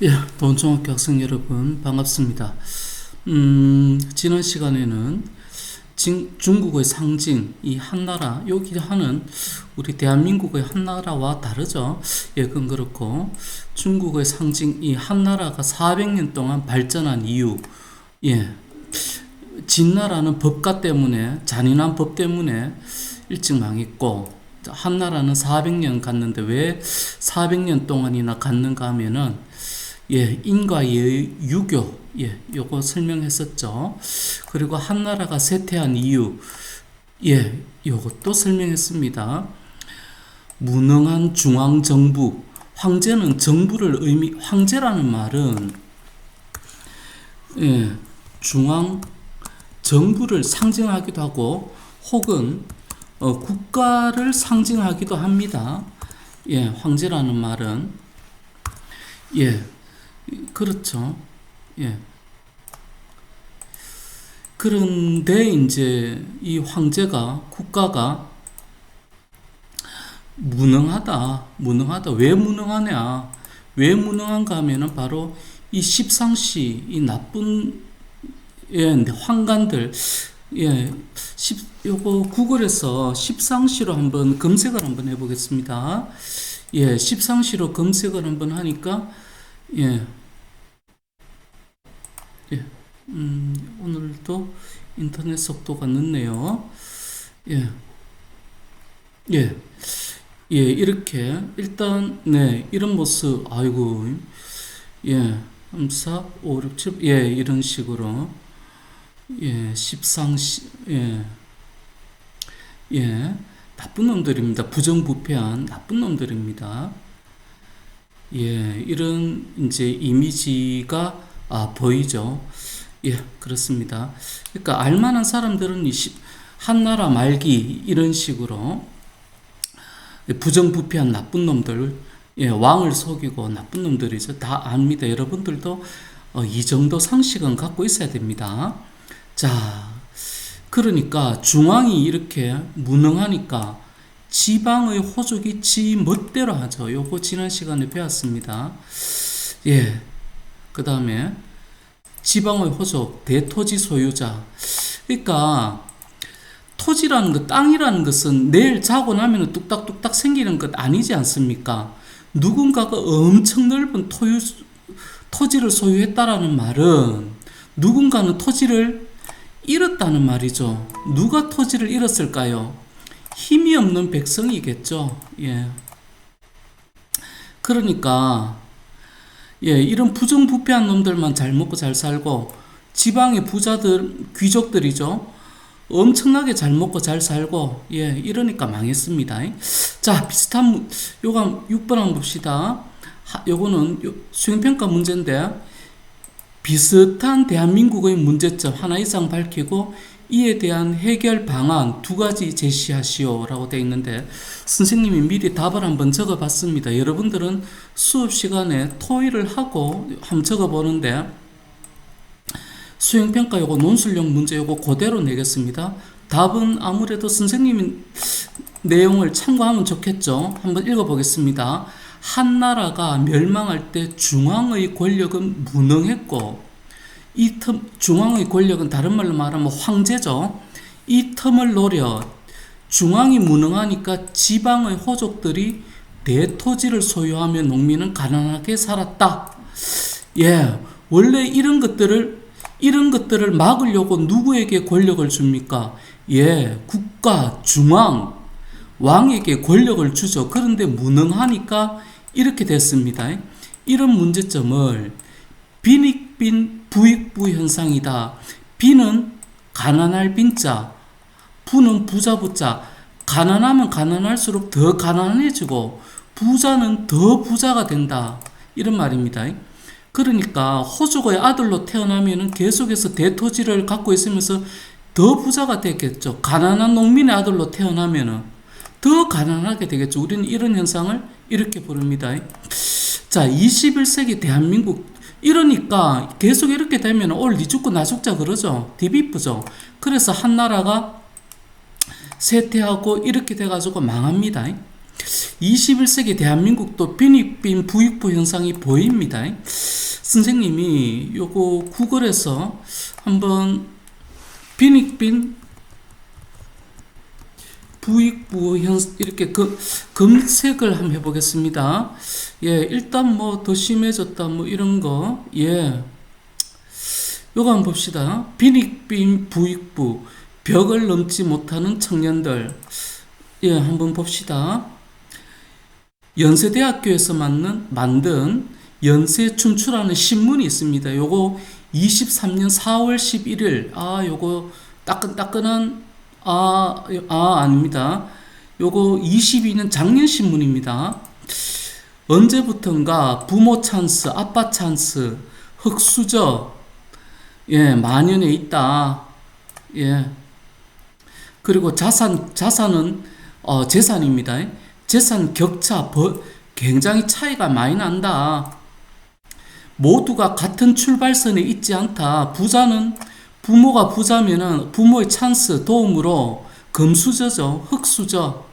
예, 본중학교 학생 여러분 반갑습니다. 음, 지난 시간에는 진, 중국의 상징 이 한나라 여기 하는 우리 대한민국의 한나라와 다르죠. 예, 그건 그렇고 중국의 상징 이 한나라가 400년 동안 발전한 이유 예. 진나라는 법가 때문에 잔인한 법 때문에 일찍 망했고 한나라는 400년 갔는데 왜 400년 동안이나 갔는가 하면은 예, 인과의 유교 예, 요거 설명했었죠. 그리고 한나라가 쇠퇴한 이유 예, 요것도 설명했습니다. 무능한 중앙 정부 황제는 정부를 의미 황제라는 말은 예, 중앙 정부를 상징하기도 하고 혹은 어, 국가를 상징하기도 합니다. 예, 황제라는 말은 예, 그렇죠. 예. 그런데 이제 이 황제가 국가가 무능하다, 무능하다. 왜 무능하냐? 왜 무능한가 하면은 바로 이 십상시, 이 나쁜 예, 황관들 예, 십, 요거 구글에서 십상시로 한번 검색을 한번 해보겠습니다. 예, 십상시로 검색을 한번 하니까 예, 예, 음, 오늘도 인터넷 속도가 늦네요. 예, 예, 예, 이렇게 일단 네 이런 모습, 아이고, 예, 3, 4, 5, 6, 7, 예, 이런 식으로. 예, 십상시, 예, 예, 나쁜 놈들입니다. 부정부패한 나쁜 놈들입니다. 예, 이런 이제 이미지가 아, 보이죠. 예, 그렇습니다. 그러니까 알만한 사람들은 이 한나라 말기 이런 식으로 부정부패한 나쁜 놈들, 예, 왕을 속이고 나쁜 놈들이죠. 다 압니다. 여러분들도 어, 이 정도 상식은 갖고 있어야 됩니다. 자, 그러니까 중앙이 이렇게 무능하니까 지방의 호족이 지 멋대로 하죠. 요거 지난 시간에 배웠습니다. 예. 그 다음에 지방의 호족, 대토지 소유자. 그러니까 토지라는 것, 땅이라는 것은 내일 자고 나면 뚝딱뚝딱 생기는 것 아니지 않습니까? 누군가가 엄청 넓은 토유, 토지를 소유했다라는 말은 누군가는 토지를 잃었다는 말이죠. 누가 토지를 잃었을까요? 힘이 없는 백성이겠죠. 예. 그러니까 예, 이런 부정부패한 놈들만 잘 먹고 잘 살고 지방의 부자들 귀족들이죠. 엄청나게 잘 먹고 잘 살고 예, 이러니까 망했습니다. 자, 비슷한 요거 6번 한번 봅시다. 하, 요거는 수행평가 문제인데 비슷한 대한민국의 문제점 하나 이상 밝히고 이에 대한 해결 방안 두 가지 제시하시오라고 되어 있는데 선생님이 미리 답을 한번 적어 봤습니다. 여러분들은 수업 시간에 토의를 하고 한번 적어 보는데 수행평가 요거 논술용 문제 요거 그대로 내겠습니다. 답은 아무래도 선생님이 내용을 참고하면 좋겠죠. 한번 읽어 보겠습니다. 한나라가 멸망할 때 중앙의 권력은 무능했고 이 틈, 중앙의 권력은 다른 말로 말하면 황제죠. 이 틈을 노려 중앙이 무능하니까 지방의 호족들이 대토지를 소유하며 농민은 가난하게 살았다. 예, 원래 이런 것들을 이런 것들을 막으려고 누구에게 권력을 줍니까? 예, 국가 중앙 왕에게 권력을 주죠. 그런데 무능하니까 이렇게 됐습니다. 이런 문제점을 빈익빈 부익부 현상이다. 빈은 가난할 빈자, 부는 부자 부자. 가난하면 가난할수록 더 가난해지고 부자는 더 부자가 된다. 이런 말입니다. 그러니까 호족의 아들로 태어나면 계속해서 대토지를 갖고 있으면서 더 부자가 됐겠죠. 가난한 농민의 아들로 태어나면은 더 가난하게 되겠죠. 우리는 이런 현상을 이렇게 부릅니다. 자, 21세기 대한민국 이러니까 계속 이렇게 되면 오늘 니 죽고 나 죽자 그러죠. 디비프죠. 그래서 한 나라가 쇠퇴하고 이렇게 돼가지고 망합니다. 21세기 대한민국도 빈익빈 부익부 현상이 보입니다. 선생님이 요거 구글에서 한번 비닉빈 부익부 현 이렇게 그 검색을 한번 해보겠습니다. 예, 일단 뭐 더 심해졌다 뭐 이런 거 예. 요거 한번 봅시다. 비닉빈 부익부 벽을 넘지 못하는 청년들 예, 한번 봅시다. 연세대학교에서 만든, 만든 연세춘추라는 신문이 있습니다. 요거 23년 4월 11일, 아, 요거 따끈따끈한, 아, 아, 아닙니다. 요거 22년 작년 신문입니다. 언제부턴가 부모 찬스, 아빠 찬스, 흑수저, 예, 만연해 있다. 예. 그리고 자산, 자산은, 어, 재산입니다. 재산 격차 버, 굉장히 차이가 많이 난다. 모두가 같은 출발선에 있지 않다. 부자는 부모가 부자면은 부모의 찬스 도움으로 금수저죠. 흑수저.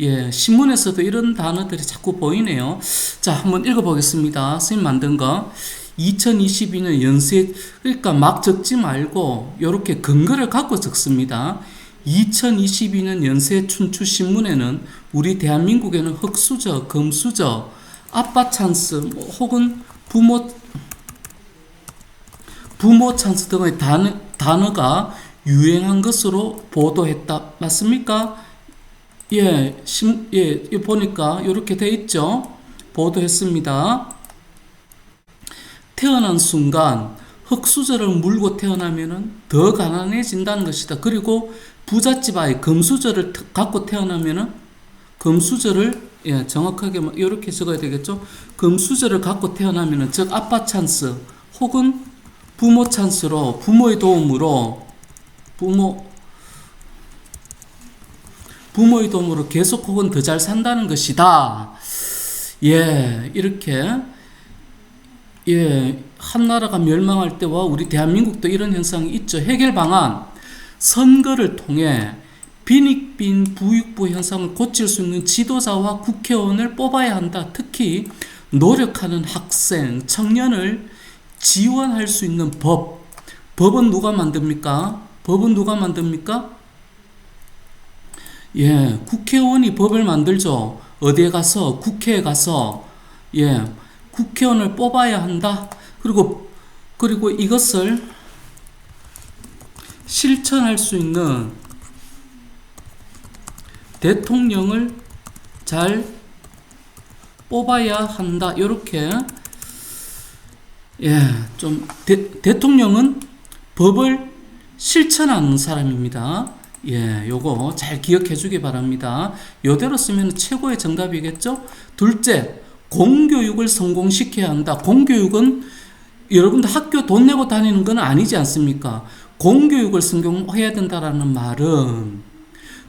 예, 신문에서도 이런 단어들이 자꾸 보이네요. 자, 한번 읽어보겠습니다. 선생님 만든 거. 2022년 연세, 그러니까 막 적지 말고, 이렇게 근거를 갖고 적습니다. 2022년 연세 춘추 신문에는 우리 대한민국에는 흑수저, 금수저, 아빠 찬스, 뭐 혹은 부모 부모 찬스 등의 단어, 단어가 유행한 것으로 보도했다. 맞습니까? 예, 심, 예, 보니까 이렇게 돼 있죠. 보도했습니다. 태어난 순간 흑수저를 물고 태어나면은 더 가난해진다는 것이다. 그리고 부잣집 아이 금수저를 갖고 태어나면은 금수저를 예, 정확하게 이렇게 적어야 되겠죠. 금수저를 갖고 태어나면은 즉 아빠 찬스 혹은 부모 찬스로 부모의 도움으로 부모 부모의 도움으로 계속 혹은 더 잘 산다는 것이다. 예, 이렇게 예, 한 나라가 멸망할 때와 우리 대한민국도 이런 현상이 있죠. 해결 방안 선거를 통해 빈익빈 부익부 현상을 고칠 수 있는 지도자와 국회의원을 뽑아야 한다. 특히 노력하는 학생, 청년을 지원할 수 있는 법. 법은 누가 만듭니까? 법은 누가 만듭니까? 예, 국회의원이 법을 만들죠. 어디에 가서 국회에 가서 예, 국회의원을 뽑아야 한다. 그리고 그리고 이것을 실천할 수 있는 대통령을 잘 뽑아야 한다. 이렇게 예, 좀 대, 대통령은 법을 실천하는 사람입니다. 예, 요거 잘 기억해 주기 바랍니다. 요대로 쓰면 최고의 정답이겠죠? 둘째, 공교육을 성공시켜야 한다. 공교육은 여러분들 학교 돈 내고 다니는 건 아니지 않습니까? 공교육을 성공해야 된다라는 말은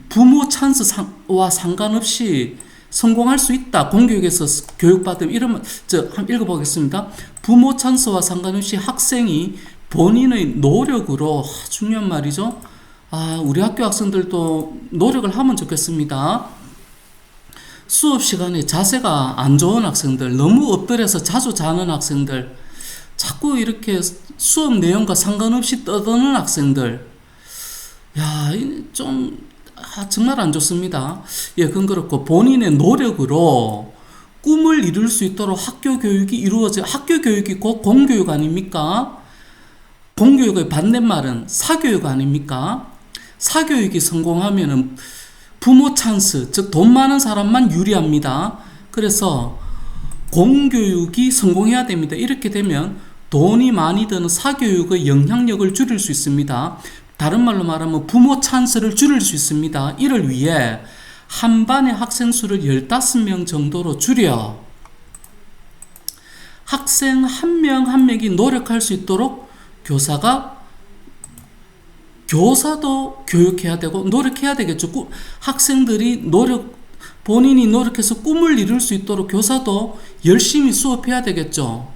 부모 찬스와 상관없이 성공할 수 있다. 공교육에서 교육받으면 이러면 저 한번 읽어보겠습니다. 부모 찬스와 상관없이 학생이 본인의 노력으로 아, 중요한 말이죠. 아, 우리 학교 학생들도 노력을 하면 좋겠습니다. 수업 시간에 자세가 안 좋은 학생들, 너무 엎드려서 자주 자는 학생들, 자꾸 이렇게 수업 내용과 상관없이 떠드는 학생들, 야, 좀, 아, 정말 안 좋습니다. 예, 그건 그렇고, 본인의 노력으로 꿈을 이룰 수 있도록 학교 교육이 이루어져, 학교 교육이 곧 공교육 아닙니까? 공교육의 반대말은 사교육 아닙니까? 사교육이 성공하면은 부모 찬스, 즉 돈 많은 사람만 유리합니다. 그래서 공교육이 성공해야 됩니다. 이렇게 되면 돈이 많이 드는 사교육의 영향력을 줄일 수 있습니다. 다른 말로 말하면 부모 찬스를 줄일 수 있습니다. 이를 위해 한 반의 학생 수를 15명 정도로 줄여 학생 한 명한 명이 노력할 수 있도록 교사가 교사도 교육해야 되고 노력해야 되겠죠. 꾸, 학생들이 노력 본인이 노력해서 꿈을 이룰 수 있도록 교사도 열심히 수업해야 되겠죠.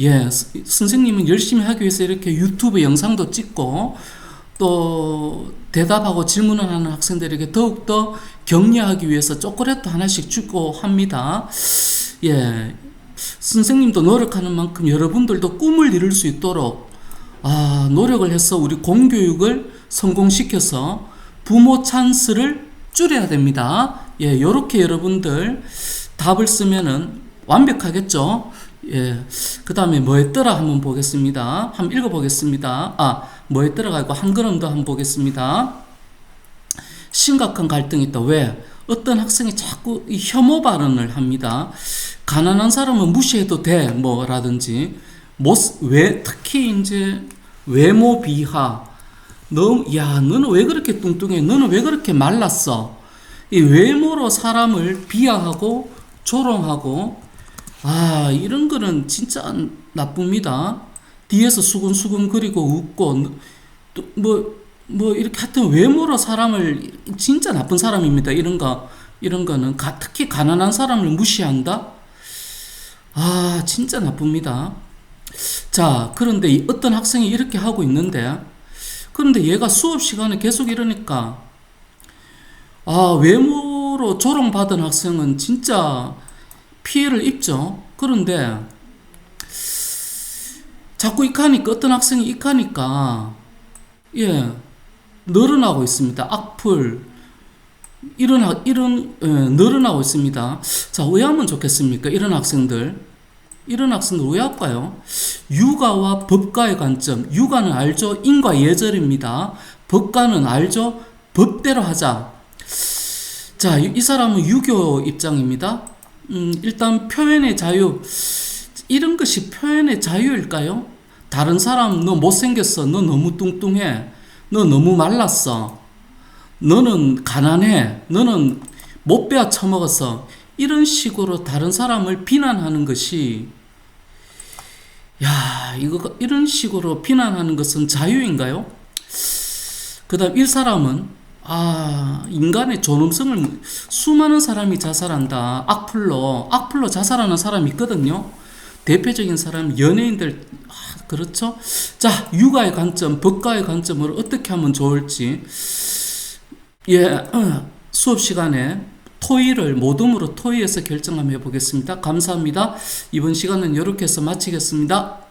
예, 선생님은 열심히 하기 위해서 이렇게 유튜브 영상도 찍고 또 대답하고 질문을 하는 학생들에게 더욱더 격려하기 위해서 초콜릿도 하나씩 주고 합니다. 예, 선생님도 노력하는 만큼 여러분들도 꿈을 이룰 수 있도록 아, 노력을 해서 우리 공교육을 성공시켜서 부모 찬스를 줄여야 됩니다. 예, 요렇게 여러분들 답을 쓰면은 완벽하겠죠? 예. 그 다음에 뭐 했더라 한번 보겠습니다. 한번 읽어보겠습니다. 아, 뭐 했더라가 있고 한 걸음 더 한번 보겠습니다. 심각한 갈등이 있다. 왜? 어떤 학생이 자꾸 이 혐오 발언을 합니다. 가난한 사람은 무시해도 돼. 뭐라든지. 못, 왜, 특히 이제 외모 비하. 너, 야, 너는 왜 그렇게 뚱뚱해? 너는 왜 그렇게 말랐어? 이 외모로 사람을 비하하고 조롱하고, 아, 이런 거는 진짜 나쁩니다. 뒤에서 수근수근 그리고 웃고, 또 뭐, 뭐, 이렇게 하여튼 외모로 사람을, 진짜 나쁜 사람입니다. 이런 거, 이런 거는. 가, 특히 가난한 사람을 무시한다? 아, 진짜 나쁩니다. 자, 그런데 이 어떤 학생이 이렇게 하고 있는데, 그런데 얘가 수업 시간에 계속 이러니까, 아, 외모로 조롱받은 학생은 진짜 피해를 입죠. 그런데, 자꾸 익하니까, 어떤 학생이 익하니까, 예, 늘어나고 있습니다. 악플, 이런, 학- 이런, 예, 늘어나고 있습니다. 자, 왜 하면 좋겠습니까? 이런 학생들. 이런 학생들 왜 할까요? 육아와 법가의 관점. 육아는 알죠? 인과 예절입니다. 법가는 알죠? 법대로 하자. 자, 이 사람은 유교 입장입니다. 음, 일단 표현의 자유. 이런 것이 표현의 자유일까요? 다른 사람, 너 못생겼어. 너 너무 뚱뚱해. 너 너무 말랐어. 너는 가난해. 너는 못 베어 처먹었어. 이런 식으로 다른 사람을 비난하는 것이 야, 이거 이런 식으로 비난하는 것은 자유인가요? 그다음 이 사람은 아, 인간의 존엄성을 수많은 사람이 자살한다. 악플로 악플로 자살하는 사람이 있거든요. 대표적인 사람 연예인들 아, 그렇죠? 자, 육아의 관점, 법가의 관점으로 어떻게 하면 좋을지 예, 어, 수업 시간에 토의를 모둠으로 토의해서 결정 한번 해보겠습니다. 감사합니다. 이번 시간은 이렇게 해서 마치겠습니다.